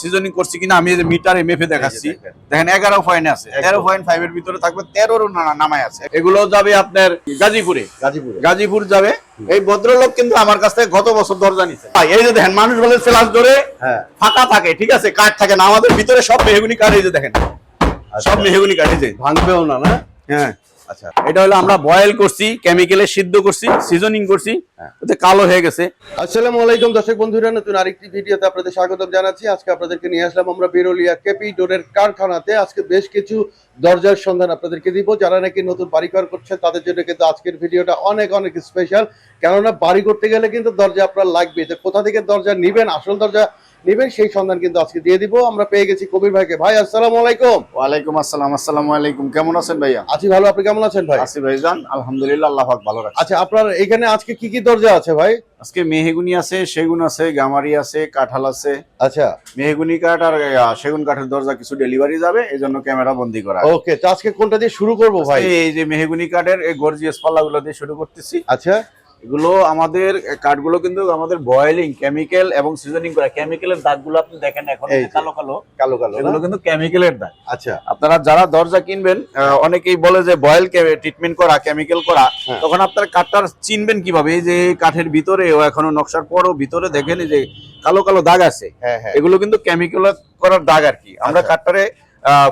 Seasoning করছি কিনা আমি মিটার এমএফ দেখাচ্ছি এই যে দেখেন। এগারো পয়েন্ট আছে। তেরো পয়েন্ট ফাইভ এর ভিতরে থাকবে তেরোর নামায় আছে। এগুলো যাবে আপনার গাজীপুরে। গাজীপুরে। গাজীপুর যাবে। এই ভদ্রলোক কিন্তু আমার কাছ থেকে গত বছর দরজা নিছে এই যে দেখেন মানুষ বলে ফ্লাস ধরে হ্যাঁ। ফাঁকা থাকে ঠিক আছে কাঠ থাকে না। আমাদের ভিতরে সব মেহগুনি কাঠ এই যে দেখেন। সব মেহগুনি কাঠ এই যে। ভাঙবেও না না? হ্যাঁ। আচ্ছা। এটা হলো আমরা বয়েল করছি কেমিক্যালে সিদ্ধ করছি সিজনিং করছি হ্যাঁ। ওতে কালো হয়ে গেছে। আসসালামু আলাইকুম দর্শক বন্ধুরা নতুন আরেকটি ভিডিওতে আপনাদের স্বাগতম জানাচ্ছি। আজকে আপনাদেরকে নিয়ে আসলাম আমরা বেরোলিয়া কেপি ডোরের কারখানাতে। আজকে বেশ কিছু দরজার সন্ধান আপনাদেরকে দিব। যারা নাকি নতুন বাড়ি ঘর করছেন তাদের জন্য কিন্তু আজকের ভিডিওটা অনেক অনেক স্পেশাল কেননা বাড়ি করতে গেলে কিন্তু দরজা আপনার লাগবে যে কোথা থেকে দরজা নিবেন? আসল দরজা নিবেন সেই সন্ধান কিন্তু আজকে দিয়ে দিব। আমরা পেয়ে গেছি কবির ভাইকে। ভাই আসসালামু আলাইকুম। ওয়ালাইকুম আসসালাম আসসালামু আলাইকুম। কেমন আছেন ভাইয়া? আছি ভালো আপনি কেমন আছেন ভাই? আসি ভাইজান আলহামদুলিল্লাহ আল্লাহ পাক ভালো রাখছে। আচ্ছা আপনার এখানে আজকে কি কি দরজা আছে ভাই? আজকে মেহগুনি আছে সেগুন আছে গামারি আছে কাঁঠাল আছে। আচ্ছা। মেহগুনি কাঠ আর সেগুন কাঠের দরজা কিছু ডেলিভারি যাবে এই জন্য ক্যামেরা বন্দি করা ওকে তো আজকে কোনটা দিয়ে শুরু করব ভাই? এই যে মেহগুনি কাঠের এই গর্জিয়াস পাল্লাগুলো দিয়ে শুরু করতেছি। আচ্ছা। এগুলো আমাদের কাঠগুলো কিন্তু আমাদের বয়েলিং কেমিক্যাল এবং সিজনিং করা। কেমিক্যালের দাগগুলো আপনি দেখেন এখন কালো কালো। কালো কালো এগুলো কিন্তু কেমিক্যালের দাগ। আচ্ছা। আপনারা যারা দরজা কিনবেন অনেকেই বলে যে বয়েল ট্রিটমেন্ট করা কেমিক্যাল করা হ্যাঁ। তখন আপনার কাঠটা চিনবেন কীভাবে? এই যে কাঠের ভিতরে ও এখনও নকশার পরও ভিতরে দেখেন যে কালো কালো দাগ আছে। হ্যাঁ হ্যাঁ। এগুলো কিন্তু কেমিক্যাল করার দাগ আর কি। আমরা। কাঠটারে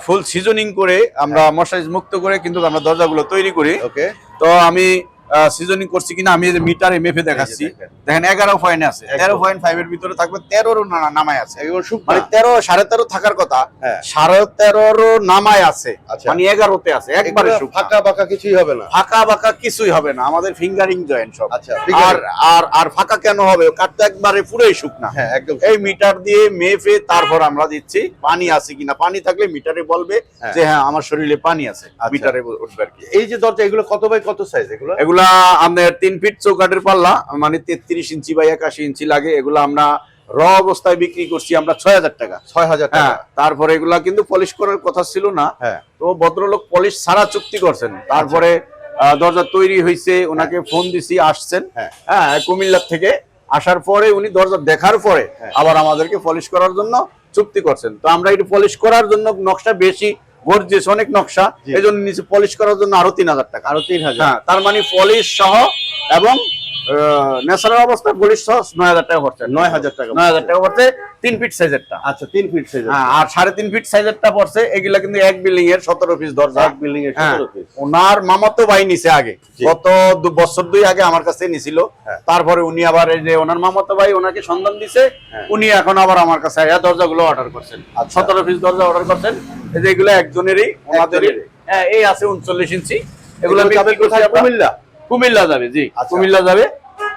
ফুল সিজনিং করে আমরা মশাইজ মুক্ত করে কিন্তু আমরা দরজাগুলো তৈরি করি। ওকে। তো আমি সিজনিং করছি কিনা আমি মিটার এমএফ দেখাচ্ছি। দেখেন। এগারো পয়েন্ট আছে। তেরো পয়েন্ট ফাইভ এর ভিতরে থাকবে তেরোর নামায় আছে। মানে তেরো সাড়ে তেরো থাকার কথা হ্যাঁ। সাড়ে তেরোরও নামায় আছে। আচ্ছা। মানে এগারোতে আছে একবারে ফাঁকা বাঁকা কিছুই হবে না। ফাঁকা বাঁকা কিছুই হবে না। আমাদের ফিঙ্গারিং জয়েন্ট সব। আচ্ছা আর আর আর ফাঁকা কেন হবে? কাঠটা একবারে পুরোই শুকনা। হ্যাঁ একদম এই মিটার দিয়ে মেপে তারপর আমরা দিচ্ছি পানি আছে কিনা। পানি থাকলে মিটারে বলবে হ্যাঁ। যে হ্যাঁ আমার শরীরে পানি আছে। আচ্ছা। মিটারে উঠবে আর কি। এই যে দরজা এগুলো কত বাই কত সাইজ এগুলো? এগুলা আমাদের তিন ফিট চৌকাঠের পাল্লা মানে তেত্রিশ ইঞ্চি বা একাশি ইঞ্চি লাগে এগুলো আমরা র অবস্থায় বিক্রি করছি আমরা ছয় হাজার টাকা। ছয় হাজার হ্যাঁ টাকা তারপরে এগুলা কিন্তু পলিশ করার কথা ছিল না। হ্যাঁ। তো ভদ্রলোক পলিশ ছাড়া চুক্তি করছেন। তারপরে দরজা তৈরি হয়েছে ওনাকে ফোন দিছি আসছেন। হ্যাঁ। হ্যাঁ কুমিল্লার থেকে আসার পরে উনি দরজা দেখার পরে হ্যাঁ। আবার আমাদেরকে পলিশ করার জন্য চুক্তি করছেন। তো আমরা একটু পলিশ করার জন্য নকশা বেশি অনেক নকশা। এই জন্য নিচে পলিশ করার জন্য আরও তিন হাজার টাকা। আরও তিন হাজার। হ্যাঁ তার মানে পলিশ সহ এবং ন্যাচারাল অবস্থায় পলিশ সহ নয় হাজার টাকা পড়ছে। নয় হাজার টাকা নয় হাজার টাকা পড়ছে তিন ফিট সাইজেরটা আচ্ছা তিন ফিট সাইজ হ্যাঁ আর সাড়ে তিন ফিট সাইজেরটা পড়ছে এগুলা কিন্তু এক বিল্ডিং এর সতেরো পিস দরজা এক বিল্ডিং এর হ্যাঁ, সতেরো পিস ওনার মামাতো ভাই নিছে আগে। গত দু- বছর দুই আগে আমার কাছে নিছিল। তারপরে উনি আবার এই যে ওনার মামাতো ভাই ওনাকে সন্ধান দিছে। উনি এখন আবার আমার কাছে আয়া দরজাগুলো অর্ডার করছেন। আচ্ছা। সতেরো পিস দরজা অর্ডার করছেন। এই যে এগুলো একজনেরই ওনাদেরই। হ্যাঁ এই আছে উনচল্লিশ ইঞ্চি। এগুলো যাবে কোথায়? কুমিল্লা? কুমিল্লা যাবে জি আচ্ছা। কুমিল্লা যাবে।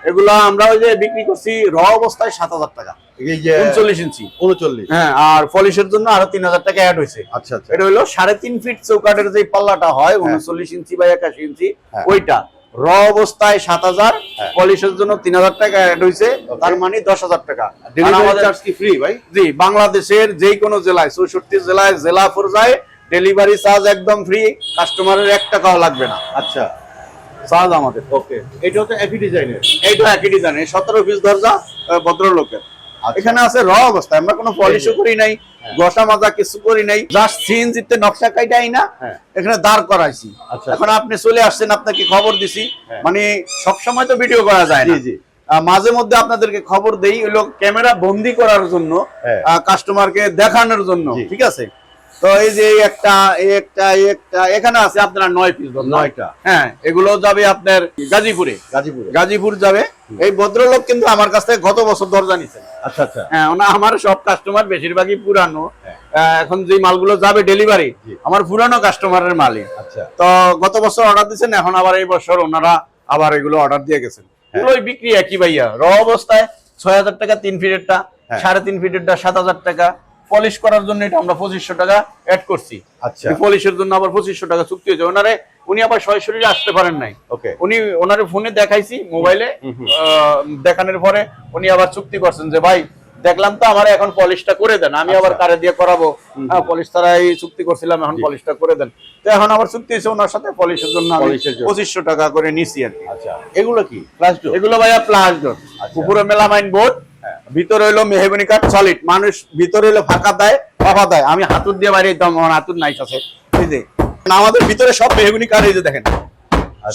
এগুলা আমরা ওই যে বিক্রি করছি র অবস্থায় সাত হাজার টাকা। এই যে উনচল্লিশ ইঞ্চি। উনচল্লিশ। হ্যাঁ আর পলিশের জন্য আরও তিন হাজার টাকা অ্যাড হয়েছে। আচ্ছা আচ্ছা। এটা হলো সাড়ে তিন ফিট চৌকাঠের যে পাল্লাটা হয়। উনচল্লিশ ইঞ্চি বা একাশি ইঞ্চি হ্যাঁ। ওইটা। র অবস্থায় সাত হাজার হ্যাঁ। পলিশের জন্য তিন হাজার টাকা অ্যাড হয়েছে তার মানে দশ হাজার টাকা। ডেলিভারি চার্জ কি ফ্রি ভাই? জি বাংলাদেশের যে কোনো জেলায় চৌষট্টি জেলায় জেলা পর্যায়ে ডেলিভারি চার্জ একদম ফ্রি কাস্টমারের এক টাকাও লাগবে না। আচ্ছা। চার্জ আমাদের। ওকে এটা হচ্ছে একই ডিজাইনের এইটা একই ডিজাইন সতেরো পিস দরজা ভদ্রলোকের। আচ্ছা। এখানে আছে র অবস্থা আমরা কোনো পলিশও করি নাই। হ্যাঁ। গসা মাজা কিছু করি নাই জাস্ট সিএনজিতে নকশা কাইটাই না হ্যাঁ। এখানে দাঁড় করাইছি আচ্ছা। এখন আপনি চলে আসছেন আপনাকে খবর দিছি হ্যাঁ। মানে সব সময় তো ভিডিও করা যায় না জি জি মাঝে মধ্যে আপনাদেরকে খবর দেই লোক ক্যামেরা বন্দি করার জন্য। কাস্টমারকে দেখানোর জন্য ঠিক আছে তো এই যে একটা একটা একটা এখানে আছে আপনার নয় পিস নয়টা। হ্যাঁ এগুলো যাবে আপনার গাজীপুরে। গাজীপুরে। গাজীপুর যাবে। এই ভদ্রলোক কিন্তু আমার কাছ থেকে গত বছর দরজা নিছেন আচ্ছা আচ্ছা। হ্যাঁ ওনা আমার সব কাস্টমার বেশিরভাগই পুরানো। হ্যাঁ। এখন যে মালগুলো যাবে ডেলিভারি আমার পুরানো কাস্টমারের মালই। আচ্ছা। তো গত বছর অর্ডার দিয়েছেন এখন আবার এই বছর ওনারা আবার এগুলো অর্ডার দিয়ে গেছেন। হ্যাঁ। এগুলোই বিক্রি একই ভাইয়া। র অবস্থায় ছয় হাজার টাকা তিন ফিটেরটা হ্যাঁ। সাড়ে তিন ফিটেরটা সাত হাজার টাকা। পলিশ করার জন্য এটা আমরা পঁচিশশো টাকা অ্যাড করছি। আচ্ছা। পলিশের জন্য আবার পঁচিশশো টাকা চুক্তি হয়েছে। ওনারে উনি আবার সরাসরি আসতে পারেন নাই। ওকে। উনি ওনারে ফোনে দেখাইছি মোবাইলে দেখানোর পরে উনি আবার চুক্তি করছেন যে ভাই দেখলাম তো আমার এখন পলিশটা করে দেন। আমি আবার আচ্ছা। কারে দিয়ে করাবো? পলিশ তারাই চুক্তি করছিলাম এখন পলিশটা করে দেন। তো এখন আবার চুক্তি হয়েছে ওনার সাথে। পলিশের জন্য। পঁচিশশো টাকা করে নিছি আর কি। আচ্ছা। এগুলো কি? প্লাস এগুলো ভাইয়া প্লাস আচ্ছা। উপরে মেলামাইন বোর্ড। ভিতরে হইল মেহগনি কাঠ সলিড মানুষ ভিতরে হইল ফাঁকা দেয় ফাঁকা দেয়। আমি হাতুর দিয়ে বাইরে দিতাম আমার হাতুর নাই আছে আমাদের ভিতরে সব মেহগনি কাঠ এই যে দেখেন।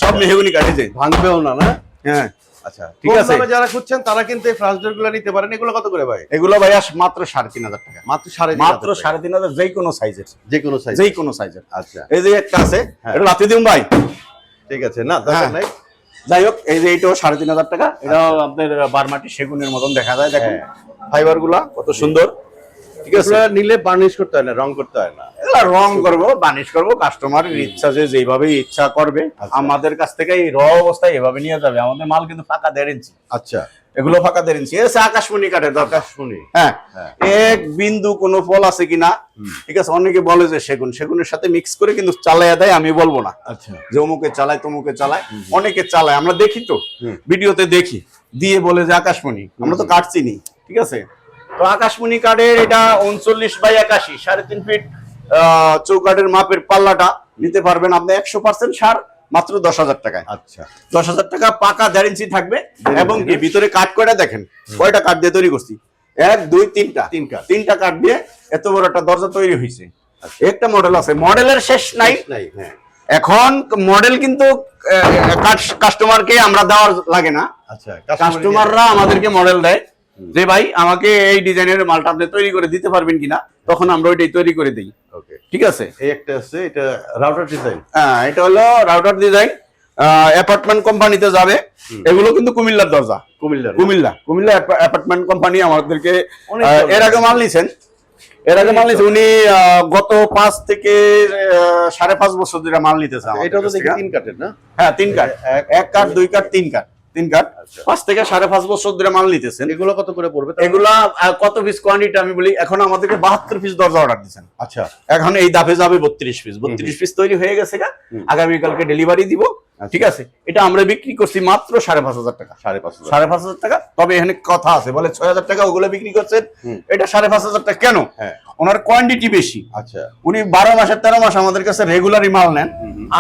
সব মেহগনি কাঠ এই যে। ভাঙবেও না না? হ্যাঁ। আচ্ছা ঠিক আছে। যারা খুঁজছেন তারা কিন্তু এই গুলো নিতে পারেন। এগুলো কত করে ভাই? এগুলো মাত্র সাড়ে তিন হাজার টাকা। মাত্র সাড়ে মাত্র সাড়ে তিন হাজার যেই কোনো সাইজের যে কোনো সাইজ কোনো সাইজের আচ্ছা। এই যে একটা আছে হ্যাঁ। এটা লাতি দিন ভাই। ঠিক আছে না। যাই হোক এই যে এইটাও সাড়ে তিন হাজার টাকা। এটাও আপনার বারমাটি সেগুনের মতন দেখা যায়। দেখেন। হ্যাঁ। ফাইবারগুলা কত সুন্দর। ঠিক আছে। নিলে বার্নিশ করতে হয় না রং করতে হয় না। এগুলা রং করব বানিশ করব কাস্টমারের ইচ্ছা যে যেভাবে ইচ্ছা করবে আচ্ছা। আমাদের কাছ থেকে এই র অবস্থায় এভাবে নিয়ে যাবে। আমাদের মাল কিন্তু ফাঁকা দেড় ইঞ্চি আচ্ছা। এগুলো ফাঁকা দেড় ইঞ্চি এসে আকাশমণি কাঠের দরকার। শুনি হ্যাঁ। হ্যাঁ। এক বিন্দু কোনো ফল আছে কিনা ঠিক আছে অনেকে বলে যে সেগুন। সেগুনের সাথে মিক্স করে কিন্তু চালাইয়া দেয় আমি বলব না। আচ্ছা। যে অমুকে চালায় তমুকে চালায়। অনেকে চালায়। আমরা দেখি তো। ভিডিওতে দেখি। দিয়ে বলে যে আকাশমণি। আমরা তো কাঠ চিনি ঠিক আছে? তো আকাশমণি কাঠের এটা উনচল্লিশ বাই একাশি সাড়ে তিন ফিট আহ, চৌকাঠের মাপের পাল্লাটা নিতে পারবেন আপনি একশো পার্সেন্ট সার। মাত্র দশ হাজার টাকায়। আচ্ছা। দশ হাজার টাকা পাকা দেড় ইঞ্চি থাকবে এবং কি ভিতরে কাঠ কয়টা দেখেন? কয়টা কাঠ দিয়ে তৈরি করছি? এক দুই তিনটা। তিন কাঠ। তিনটা কাঠ দিয়ে এত বড় একটা দরজা তৈরি হয়েছে আচ্ছা। একটা মডেল আছে মডেলের শেষ নাই। নাই হ্যাঁ। এখন মডেল কিন্তু কাস্টমারকে আমরা দেওয়ার লাগে না। আচ্ছা কাস্টমাররা আমাদেরকে মডেল দেয়। যে ভাই আমাকে এই ডিজাইনের মালটা আপনি তৈরি করে দিতে পারবেন কিনা তখন আমরা ওইটাই তৈরি করে দিই। ওকে। ঠিক আছে? এই একটা আছে এটা রাউটার ডিজাইন হ্যাঁ, এটা হলো রাউটার ডিজাইন অ্যাপার্টমেন্ট কোম্পানিতে যাবে। এগুলো কিন্তু কুমিল্লার দরজা। কুমিল্লা। কুমিল্লা কুমিল্লা অ্যাপার্টমেন্ট কোম্পানি আমাদেরকে। এর আগে মাল নিছেন। এর আগে মাল নিছে উনি গত পাঁচ থেকে সাড়ে পাঁচ বছর ধরে মাল নিতেছে আমাদের এটা তো তিন কাঠের না? হ্যাঁ তিন কাঠ। এক- এক কাঠ দুই কাঠ তিন কাঠ। তিন কাঠ আচ্ছা। পাঁচ থেকে সাড়ে পাঁচ বছর ধরে মাল নিতেছেন। এগুলো কত করে পড়বে এগুলা কত পিস কোয়ান্টিটি আমি বলি এখন আমাদেরকে বাহাত্তর পিস দরজা অর্ডার দিচ্ছেন আচ্ছা। এখন এই দাফে যাবে বত্রিশ পিস বত্রিশ পিস তৈরি হয়ে গেছে আগামীকালকে ডেলিভারি দিব আচ্ছা। ঠিক আছে? এটা আমরা বিক্রি করছি মাত্র সাড়ে পাঁচ হাজার টাকা। সাড়ে পাঁচ হাজার। সাড়ে পাঁচ হাজার টাকা? তবে এখানে কথা আছে বলে ছয় হাজার টাকা ওগুলো বিক্রি করছেন। এটা সাড়ে পাঁচ হাজার টাকা কেন? হ্যাঁ। ওনার কোয়ান্টিটি বেশি। আচ্ছা। উনি বারো মাসের তেরো মাস আমাদের কাছে রেগুলারই মাল নেন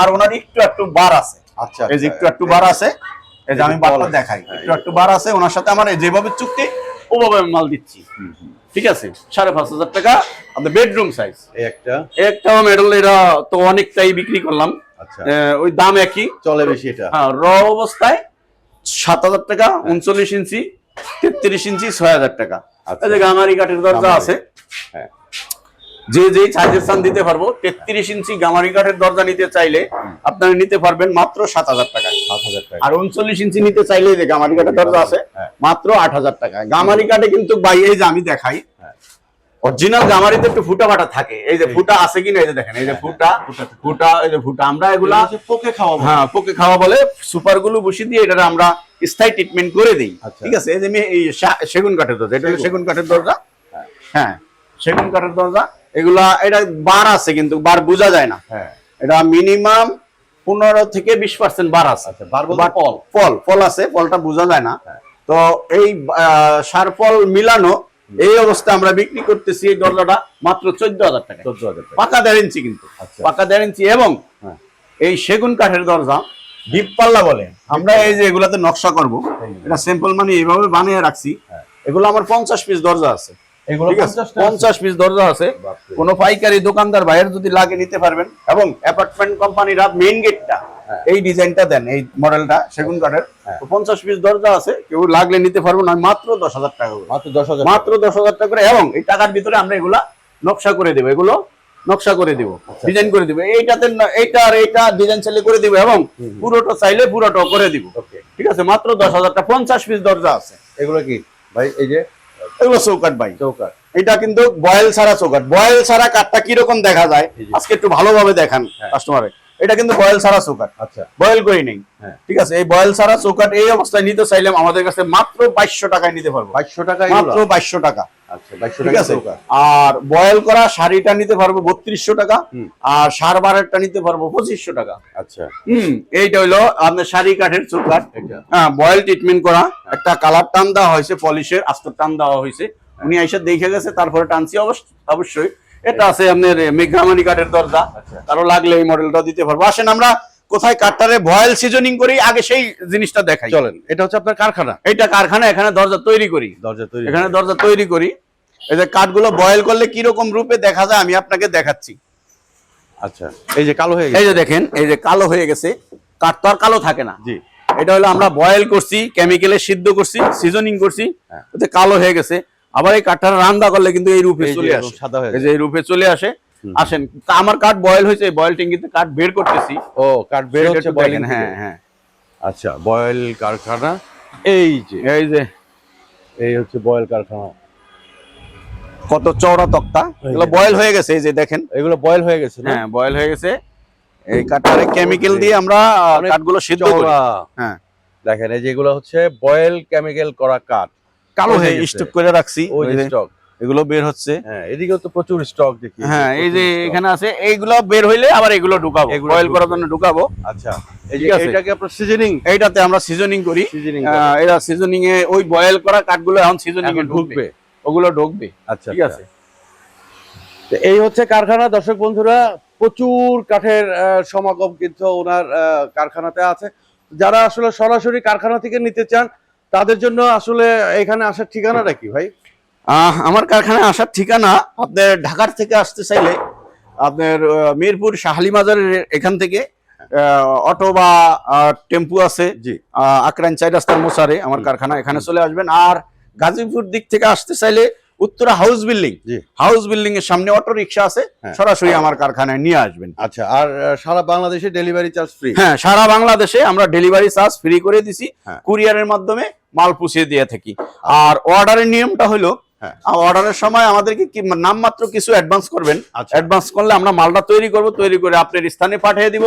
আর ওনার একটু একটু বার আছে। আচ্ছা এই যে একটু একটু বার আছে। এই যে আমি বারবার। দেখাই হ্যাঁ, একটু একটু বার আছে ওনার সাথে আমার যেভাবে চুক্তি ওভাবে আমি মাল দিচ্ছি। ঠিক আছে? সাড়ে পাঁচ হাজার টাকা আপনার বেডরুম সাইজ একটা? একটা মেডেল এটা তো অনেকটাই বিক্রি করলাম। আচ্ছা। ওই দাম একই। চলে বেশি এটা? হ্যাঁ র অবস্থায় সাত হাজার টাকা উনচল্লিশ ইঞ্চি তেত্রিশ ইঞ্চি ছয় হাজার টাকা। আচ্ছা। গামারি কাঠের দরজা আছে। হ্যাঁ। যে যে সাইজের সান দিতে পারব তেত্রিশ ইঞ্চি গামারি কাঠের দরজা নিতে চাইলে আপনারা নিতে পারবেন মাত্র সাত হাজার টাকা সাত হাজার টাকা আর উনচল্লিশ ইঞ্চি নিতে চাইলে যে গামারি কাঠের দরজা আছে হ্যাঁ। মাত্র আট হাজার টাকা গামারি কাঠে কিন্তু বাই এই যে আমি দেখাই হ্যাঁ। অরিজিনাল গামারিতে একটু ফুটা ফাটা থাকে। এই যে ফুটা আছে কিনা এই যে দেখেন এই যে ফুটা ফুটা এই যে ফুটা। আমরা এগুলা পোকে খাওয়া হ্যাঁ পোকে খাওয়া বলে। সুপারগুলো বসিয়ে দিয়ে এটা আমরা স্থায়ী ট্রিটমেন্ট করে দিই। আচ্ছা। ঠিক আছে? এই যে আমি- এই শা- সেগুন কাঠের দরজা এটা হলো সেগুন। কাঠের দরজা। হ্যাঁ সেগুন কাঠের দরজা। এগুলা এটা বার আছে কিন্তু বার বোঝা যায় না। হ্যাঁ। এটা মিনিমাম পনেরো থেকে বিশ পার্সেন্ট বার আছে। আচ্ছা ফল। ফল ফল আছে ফলটা বোঝা যায় না। হ্যাঁ। তো এই সার ফল মিলানো এই অবস্থায় আমরা বিক্রি করতেছি এই দরজাটা মাত্র চোদ্দ হাজার টাকা চোদ্দ হাজার পাকা দেড় ইঞ্চি কিন্তু। আচ্ছা। পাকা দেড় ইঞ্চি এবং হ্যাঁ। এই সেগুন কাঠের দরজা ডিপ পাল্লা বলে। আমরা এই যে এগুলাতে নকশা করব এটা সিম্পল মানে এইভাবে বানিয়ে রাখছি। এগুলো আমার পঞ্চাশ পিস দরজা আছে। এগুলো ঠিক আছে? পঞ্চাশটা পঞ্চাশ পিস দরজা আছে। কোনো পাইকারি দোকানদার ভাইয়ের যদি লাগে নিতে পারবেন। এবং অ্যাপার্টমেন্ট কোম্পানিরা মেইন গেটটা। এই ডিজাইনটা দেন এই মডেলটা সেগুন কাঠের। পঞ্চাশ পিস দরজা আছে কেউ লাগলে নিতে পারব না মাত্র দশ হাজার টাকা মাত্র দশ হাজার মাত্র দশ হাজার টাকা করে এবং এই টাকার ভিতরে আমরা এগুলা নকশা করে দেবো এগুলো নকশা করে দিব। ডিজাইন করে দিব। এইটাতে না- এইটা আর এইটা ডিজাইন চাইলে করে দিব এবং পুরোটা চাইলে পুরোটা করে দিব। ঠিক আছে মাত্র দশ হাজার টাকা পঞ্চাশ পিস দরজা আছে। এগুলো কি? ভাই এই যে এগুলো চৌকাট ভাই। চৌকাট এটা কিন্তু বয়েল ছাড়া চৌকাট বয়েল ছাড়া কাঠটা কীরকম দেখা যায় আজকে একটু ভালোভাবে দেখান হ্যাঁ। কাস্টমারে এটা কিন্তু বয়েল ছাড়া চৌকাট আচ্ছা। বয়েল করি নেই। হ্যাঁ। ঠিক আছে এই বয়েল ছাড়া চৌকাট এই অবস্থায় নিতে চাইলাম আমাদের কাছে মাত্র বাইশশো টাকায় নিতে পারব। বাইশশো টাকা মাত্র বাইশশো টাকা। আচ্ছা আর বয়েল করা শাড়িটা নিতে পারব বত্রিশশো টাকা আর সার বারেরটা নিতে পারব পঁচিশশো টাকা। আচ্ছা। হম এইটা হইল আপনার শাড়ি কাঠের এটা হ্যাঁ বয়েল ট্রিটমেন্ট করা। একটা কালার টান দেওয়া হয়েছে পলিশের আস্তর টান দেওয়া হয়েছে। উনি এসে দেখে গেছে তারপরে টানছি অবশ্য অবশ্যই। এটা আছে আপনার মেঘামানি কাঠের দরজা। আচ্ছা। কারও লাগলে এই মডেলটা দিতে পারব। আসেন আমরা কোথায় কাঠটারে বয়েল সিজনিং করি আগে সেই জিনিসটা দেখাই। চলেন এটা হচ্ছে আপনার কারখানা। এটা কারখানা এখানে দরজা তৈরি করি। দরজা তৈরি এখানে দরজা তৈরি করি। এই যে কাঠগুলো বয়েল করলে কি রকম রূপে দেখা যায় আমি আপনাকে দেখাচ্ছি। আচ্ছা এই যে কালো হয়ে এই গেছে। যে দেখেন এই যে কালো হয়ে গেছে কাঠ তো আর কালো থাকে না। জি। এটা হলো আমরা বয়েল করছি কেমিক্যালে সিদ্ধ করছি সিজনিং করছি হ্যাঁ। কালো হয়ে গেছে। আবার এই কাঠটা রান্না করলে কিন্তু এই রূপে চলে আসে। সাদা হয়ে এই যে এই রূপে চলে আসে। আসেন আমার কাঠ বয়েল হয়েছে বয়েল ট্যাঙ্কিতে কাঠ বের করতেছি। ও কাঠ বের হচ্ছে বয়েলিং হ্যাঁ হ্যাঁ। আচ্ছা বয়েল কারখানা। এই যে। এই যে এই হচ্ছে বয়েল কারখানা। কত চওড়া তক্তা? এগুলো। বয়েল হয়ে গেছে এই যে দেখেন। এগুলো বয়েল হয়ে গেছে হ্যাঁ বয়েল হয়ে গেছে। এই কাঠটারে কেমিক্যাল দিয়ে আমরা কাঠগুলো সিদ্ধ করি। হ্যাঁ। দেখেন এই যেগুলো হচ্ছে বয়েল কেমিক্যাল করা কাঠ কালো হয়ে স্টক করে রাখছি। ওই স্টক এগুলো বের হচ্ছে। হ্যাঁ এদিকেও তো প্রচুর স্টক দেখি। হ্যাঁ এই যে এখানে আছে এইগুলো বের হইলে আবার এগুলো ঢুকাবো বয়েল করার জন্য ঢুকাবো। আচ্ছা এটাকে আপনার সিজনিং এইটাতে আমরা সিজনিং করি। সিজনিং সিজনিং এ ওই বয়েল করা কাঠগুলো এখন সিজনিং এ ঢুকবে। ওগুলো ঢুকবে। আচ্ছা ঠিক আচ্ছা। আছে। এই হচ্ছে কারখানা। দর্শক বন্ধুরা প্রচুর কাঠের সমাগম কিন্তু ওনার কারখানাতে আছে। যারা আসলে সরাসরি কারখানা থেকে নিতে চান তাদের জন্য আসলে এখানে আসার ঠিকানাটা কি ভাই? আমার কারখানায় আসার ঠিকানা আপনার ঢাকার থেকে আসতে চাইলে আপনার মিরপুর শাহালি মাজারের এখান থেকে অটো বা টেম্পু আছে। আকরান চাই রাস্তার মোসারে আমার কারখানা এখানে চলে আসবেন। আর গাজীপুর দিক থেকে আসতে চাইলে Uttara house building. House building এর সামনে অটো রিক্সা আছে হ্যাঁ। সরাসরি আমার কারখানায় নিয়ে আসবেন। আচ্ছা আর সারা বাংলাদেশে ডেলিভারি চার্জ ফ্রি? হ্যাঁ সারা বাংলাদেশে আমরা ডেলিভারি চার্জ ফ্রি করে দিছি। হ্যাঁ। কুরিয়ারের মাধ্যমে মাল পুষিয়ে দিয়ে থাকি। আর অর্ডারের নিয়মটা হলো। অর্ডারের সময় আমাদেরকে কি নামমাত্র কিছু অ্যাডভান্স করবেন। আচ্ছা। অ্যাডভান্স করলে আমরা মালটা তৈরি করব তৈরি করে আপনার স্থানে পাঠিয়ে দিব।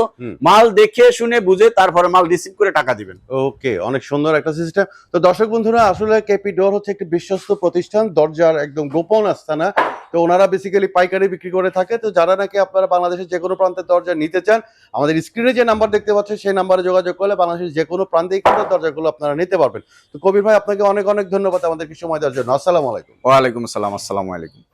মাল দেখে শুনে বুঝে তারপরে মাল রিসিভ করে টাকা দিবেন। ওকে অনেক সুন্দর একটা সিস্টেম তো দর্শক বন্ধুরা আসলে কেপি ডোর হচ্ছে একটি বিশ্বস্ত প্রতিষ্ঠান দরজার একদম গোপন আস্থানা তো ওনারা বেসিক্যালি পাইকারি বিক্রি করে থাকে। তো যারা নাকি আপনারা বাংলাদেশের যে কোনো প্রান্তের দরজা নিতে চান, আমাদের স্ক্রিনে যে নাম্বার দেখতে পাচ্ছেন, সেই নাম্বারে যোগাযোগ করলে বাংলাদেশের যে কোনো প্রান্তেই কিন্তু দরজাগুলো আপনারা নিতে পারবেন। তো কবির ভাই, আপনাকে অনেক অনেক ধন্যবাদ আমাদেরকে সময় দেওয়ার জন্য। আসসালামু আলাইকুম। ওয়ালাইকুম আসসালাম, আসসালামু আলাইকুম।